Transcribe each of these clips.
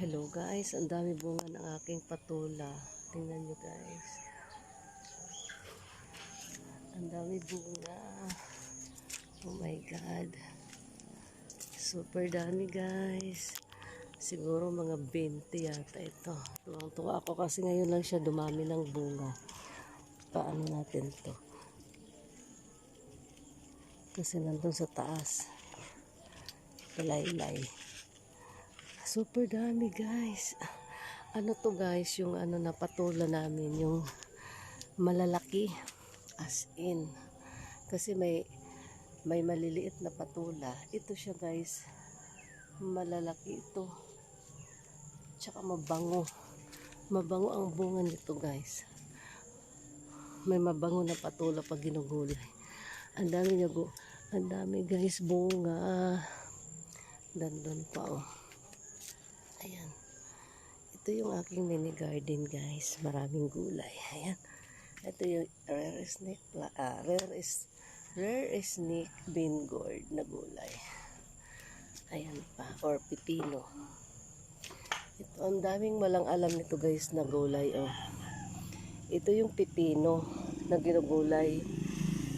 Hello guys, ang dami bunga ng aking patula. Tingnan nyo guys. Ang dami bunga. Oh my God. Super dami guys. Siguro mga 20 yata ito. Tuwang-tuwa ako kasi ngayon lang siya dumami ng bunga. Paano natin to? Kasi nandun sa taas. Palaylay. Super dami guys. Ano to guys, yung ano na patula namin, yung malalaki as in. Kasi may may maliliit na patula. Ito siya guys. Malalaki ito. Tsaka mabango. Mabango ang bunga nito guys. May mabango na patula pag ginugulay. Ang dami niya Ang dami guys bunga. Dandun pa oh. Ayan. Ito yung aking mini garden guys. Maraming gulay. Ayan. Ito yung rare snake, ah, rare is rare snake bean gourd na gulay. Ayan pa. Or pipino. Ito, ang daming malang alam nito guys na gulay. Oh. Ito yung pipino na ginugulay.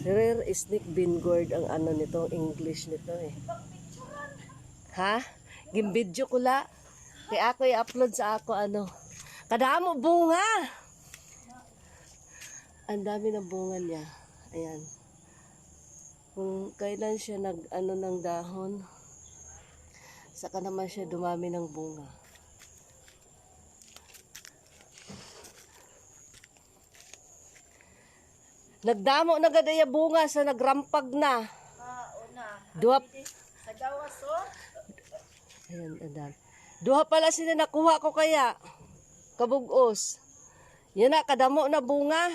Rare snake bean gourd ang ano nito, English nito eh. Ha? Gimbidyo ko la. Kaya ako i-upload sa ako ano. Kadamo bunga! Ang dami ng bunga niya. Ayan. Kung kailan siya nag ano ng dahon, saka naman siya dumami ng bunga. Nagdamo na gadaya bunga sa nagrampag na. Ah, una. Duha, Sa gawas, oh. Ayan, adan. Duha pala sila nakuha ko kaya. Kabugos. Yan na, kadamo na bunga.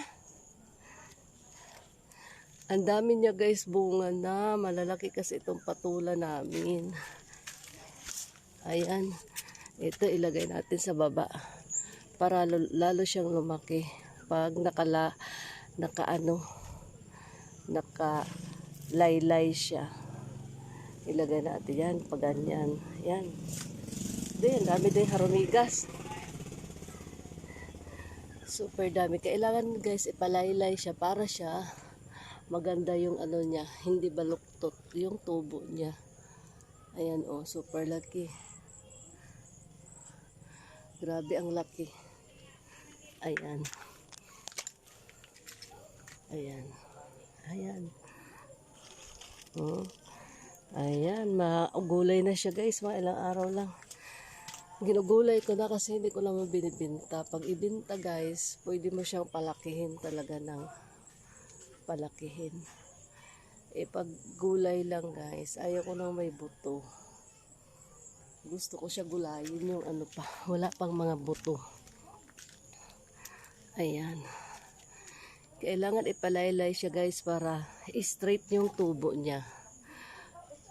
Ang dami niya guys bunga na. Malalaki kasi itong patula namin. Ayan. Ito ilagay natin sa baba. Para lalo, siyang lumaki. Pag nakala, naka ano, naka laylay siya. Ilagay natin yan, pag ganyan. Yan. Din, dami din harumigas. Super dami. Kailangan guys, ipalaylay siya para siya maganda yung ano niya. Hindi baluktot yung tubo niya. Ayan oh, super laki. Grabe ang laki. Ayan. Ayan. Ayan. Oh. Ayan, maugulay na siya guys, mga ilang araw lang. Ginugulay ko na kasi hindi ko naman binibinta. Pag ibinta guys, pwede mo siyang palakihin talaga ng palakihin. Eh pag gulay lang guys, ayaw ko nang may buto. Gusto ko siya gulayin yung ano pa, wala pang mga buto. Ayan. Kailangan ipalaylay siya guys para straight yung tubo niya.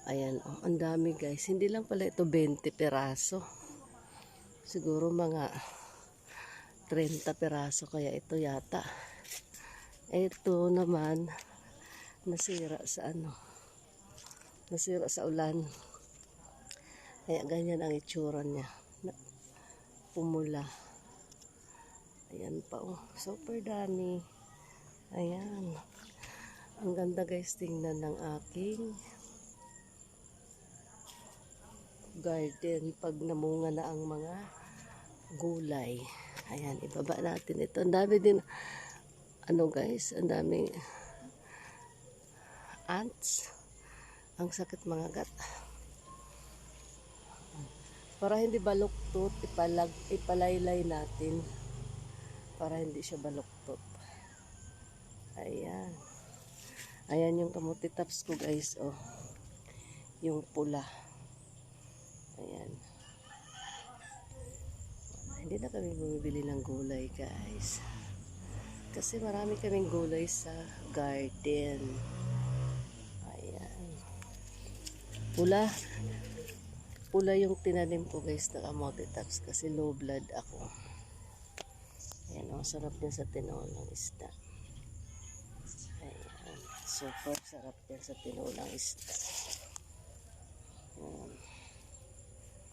Ayan, oh, ang dami guys. Hindi lang pala ito 20 peraso. Siguro mga 30 peraso kaya ito yata. Ito naman nasira sa ano. Nasira sa ulan. Kaya ganyan ang itsura niya. Pumula. Ayan pa oh. Super dami. Ayan. Ang ganda guys tingnan ng aking garden pag namunga na ang mga gulay. Ayan, ibaba natin ito. Ang dami din, ano guys, ang dami ants. Ang sakit mga gat. Para hindi baluktot, ipalag, ipalaylay natin. Para hindi siya baluktot. Ayan. Ayan yung kamuti tops ko guys, oh. Yung pula. Ayan. Hindi na kami bumibili ng gulay, guys. Kasi marami kaming gulay sa garden. Ayan. Pula. Pula yung tinanim ko, guys, na kamote tops kasi low blood ako. Ayan, ang sarap niya sa tinolang isda. Ayan. Super sarap yan sa tinolang isda. Ayan.